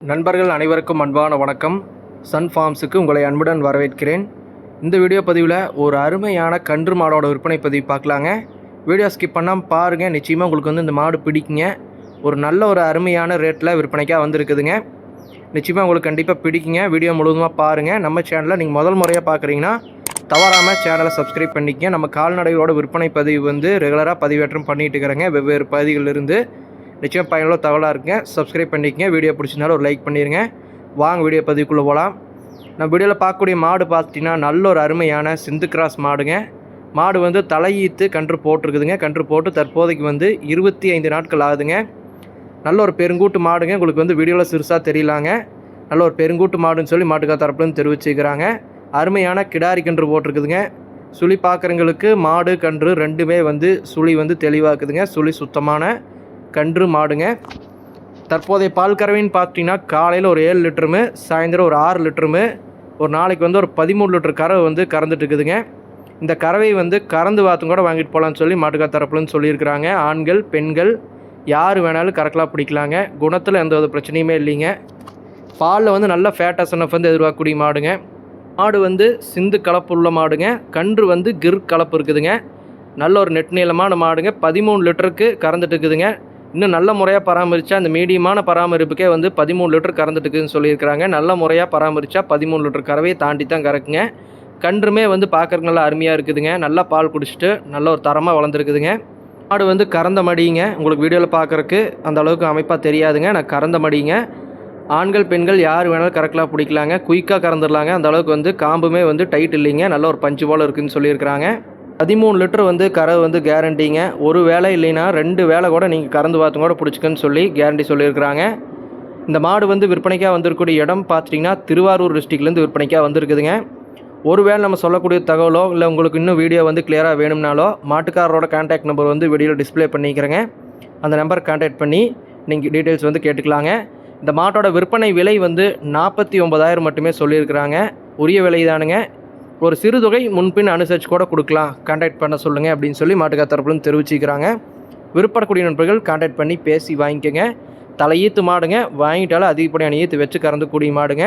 நண்பர்கள் அனைவருக்கும் அன்பான வணக்கம். சன் ஃபார்ம்ஸுக்கு உங்களை அன்புடன் வரவேற்கிறேன். இந்த வீடியோ பதிவில் ஒரு அருமையான கன்று மாடோட விற்பனை பதிவு பார்க்கலாங்க. வீடியோ ஸ்கிப் பண்ணாமல் பாருங்கள் நிச்சயமாக உங்களுக்கு வந்து இந்த மாடு பிடிக்குங்க. ஒரு நல்ல ஒரு அருமையான ரேட்டில் விற்பனைக்காக வந்திருக்குதுங்க. நிச்சயமாக உங்களுக்கு கண்டிப்பாக பிடிக்குங்க. வீடியோ முழுவதுமாக பாருங்கள் நம்ம சேனலில் நீங்கள் முதல் முறையாக பார்க்குறீங்கன்னா தவறாமல் சேனலை சப்ஸ்கிரைப் பண்ணிக்கங்க. நம்ம கால்நடைகளோட விற்பனை பதிவு வந்து ரெகுலராக பதிவேற்றம் பண்ணிட்டு இருக்கிறேங்க. வெவ்வேறு பகுதிகளிலிருந்து நிச்சயம் பயனுள்ள தகவலாக இருக்குங்க. சப்ஸ்கிரைப் பண்ணிக்கங்க. வீடியோ பிடிச்சிருந்தாலும் ஒரு லைக் பண்ணிடுங்க வாங்க வீடியோ பதிவுக்குள்ளே போகலாம் நம்ம வீடியோவில் பார்க்கக்கூடிய மாடு பார்த்துட்டிங்கன்னா நல்ல ஒரு அருமையான சிந்து கிராஸ் மாடுங்க. மாடு வந்து தலையீத்து கன்று போட்டிருக்குதுங்க. கன்று போட்டு தற்போதைக்கு வந்து இருபத்தி ஐந்து நாட்கள் ஆகுதுங்க. நல்ல ஒரு பெருங்கூட்டு மாடுங்க. உங்களுக்கு வந்து வீடியோவில் சிறுசாக தெரியலாங்க. நல்ல ஒரு பெருங்கூட்டு மாடுன்னு சொல்லி மாட்டுக்கா தரப்புலன்னு தெரிவிச்சுக்கிறாங்க. அருமையான கிடாரி கன்று போட்டிருக்குதுங்க. சுழி பார்க்குறவங்களுக்கு மாடு கன்று ரெண்டுமே வந்து சுழி வந்து தெளிவாக்குதுங்க. சுழி சுத்தமான கன்று மாடுங்க. தற்போதைய பால் கறவைன்னு பார்த்தீங்கன்னா காலையில் ஒரு ஏழு லிட்டருமு சாயந்தரம் ஒரு ஆறு லிட்டருமு ஒரு நாளைக்கு வந்து ஒரு பதிமூணு லிட்டர் கறவை வந்து கறந்துட்டு இருக்குதுங்க இந்த கறவை வந்து கறந்து வாத்தும் கூட வாங்கிட்டு போகலான்னு சொல்லி மாட்டுக்கா தரப்புலன்னு சொல்லியிருக்கிறாங்க. ஆண்கள் பெண்கள் யார் வேணாலும் கறக்கலாம் பிடிக்கலாங்க. குணத்தில் எந்த ஒரு பிரச்சனையுமே இல்லைங்க. பாலில் வந்து நல்ல ஃபேட்டஸ் அசனஃப் வந்து எதிர்பார்க்கக்கூடிய மாடுங்க. மாடு வந்து சிந்து கலப்பு உள்ள மாடுங்க. கன்று வந்து கிர் கலப்பு இருக்குதுங்க. நல்ல ஒரு நெட் நீளமான மாடுங்க. பதிமூணு லிட்டருக்கு கறந்துட்டு இருக்குதுங்க இன்னும் நல்ல முறையாக பராமரித்தா அந்த மீடியமான பராமரிப்புக்கே வந்து பதிமூணு லிட்டர் கறந்துட்டுக்குன்னு சொல்லியிருக்கிறாங்க. நல்ல முறையாக பராமரித்தா பதிமூணு லிட்டர் கறவையை தாண்டி தான் கறக்குங்க. கன்றுமே வந்து பார்க்குறக்கு நல்லா அருமையாக இருக்குதுங்க. நல்லா பால் குடிச்சிட்டு நல்ல ஒரு தரமாக வளர்ந்துருக்குதுங்க. மாடு வந்து கறந்த மடிங்க. உங்களுக்கு வீடியோவில் பார்க்குறக்கு அந்த அளவுக்கு அமைப்பாக தெரியாதுங்க. நான் கறந்த மடிங்க. ஆண்கள் பெண்கள் யார் வேணாலும் கறக்கலாம் பிடிக்கலாங்க. குயிக்காக கறந்துடலாங்க. அந்த அளவுக்கு வந்து காம்புமே வந்து டைட் இல்லைங்க. நல்ல ஒரு பஞ்சு போல் இருக்குதுன்னு சொல்லியிருக்கிறாங்க. பதிமூணு லிட்டர் வந்து கரை வந்து கேரண்டிங்க ஒரு வேலை இல்லைன்னா ரெண்டு வேலை கூட நீங்கள் கறந்து பார்த்து கூட பிடிச்சிக்கன்னு சொல்லி கேரண்டி சொல்லியிருக்கிறாங்க. இந்த மாடு வந்து விற்பனைக்காக வந்திருக்கக்கூடிய இடம் பார்த்துட்டிங்கன்னா திருவாரூர் டிஸ்ட்ரிக்ட்லேருந்து விற்பனைக்காக வந்திருக்குதுங்க. ஒருவேளை நம்ம சொல்லக்கூடிய தகவலோ இல்லை உங்களுக்கு இன்னும் வீடியோ வந்து கிளியராக வேணும்னாலோ மாட்டுக்காரரோட கான்டாக்ட் நம்பர் வந்து வீடியோவில் டிஸ்ப்ளே பண்ணிக்கிறேங்க. அந்த நம்பர் கான்டாக்ட் பண்ணி நீங்கள் டீட்டெயில்ஸ் வந்து கேட்டுக்கலாங்க. இந்த மாட்டோட விற்பனை விலை வந்து நாற்பத்தி ஒன்பதாயிரம் மட்டுமே சொல்லியிருக்கிறாங்க. உரிய விலை தானுங்க ஒரு சிறு தொகை முன்பின் அனுசரித்து கூட கொடுக்கலாம். கான்டாக்ட் பண்ண சொல்லுங்கள் அப்படின்னு சொல்லி மாட்டுக்கார் தரப்புலும் தெரிவிச்சிக்கிறாங்க. விருப்பக்கூடிய நண்பர்கள் கான்டாக்ட் பண்ணி பேசி வாங்கிக்கோங்க. தலையீத்து மாடுங்க. வாங்கிட்டாலும் அதிகப்படியான ஈத்து வச்சு கறந்துக்கூடிய மாடுங்க.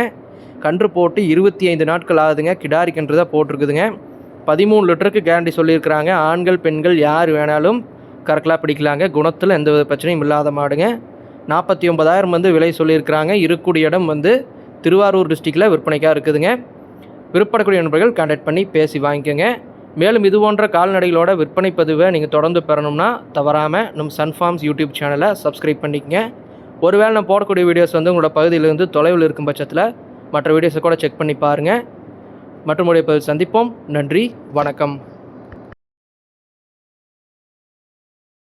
கன்று போட்டு இருபத்தி ஐந்து நாட்கள் ஆகுதுங்க. கிடாரி கன்று தான் போட்டிருக்குதுங்க. பதிமூணு லிட்டருக்கு கேரண்டி சொல்லியிருக்கிறாங்க. ஆண்கள் பெண்கள் யார் வேணாலும் கறக்கலாம் பிடிக்கலாங்க. குணத்தில் எந்த வித பிரச்சனையும் இல்லாத மாடுங்க. நாற்பத்தி ஒன்பதாயிரம் வந்து விலை சொல்லியிருக்கிறாங்க. இருக்கக்கூடிய இடம் வந்து திருவாரூர் டிஸ்ட்ரிக்டில் விற்பனைக்காக இருக்குதுங்க. விருப்பப்படக்கூடிய நண்பர்கள் கான்டாக்ட் பண்ணி பேசி வாங்கிக்கோங்க. மேலும் இது போன்ற கால்நடைகளோட விற்பனை பதிவை நீங்கள் தொடர்ந்து பெறணும்னா தவறாமல் நம் சன்ஃபார்ம்ஸ் யூடியூப் சேனலை சப்ஸ்கிரைப் பண்ணிக்கங்க. ஒருவேளை நான் போடக்கூடிய வீடியோஸ் வந்து உங்களோட பகுதியிலிருந்து தொலைவில் இருக்கும் பட்சத்தில் மற்ற வீடியோஸை கூட செக் பண்ணி பாருங்கள் மற்றும் உடைய பதில் சந்திப்போம். நன்றி. வணக்கம்.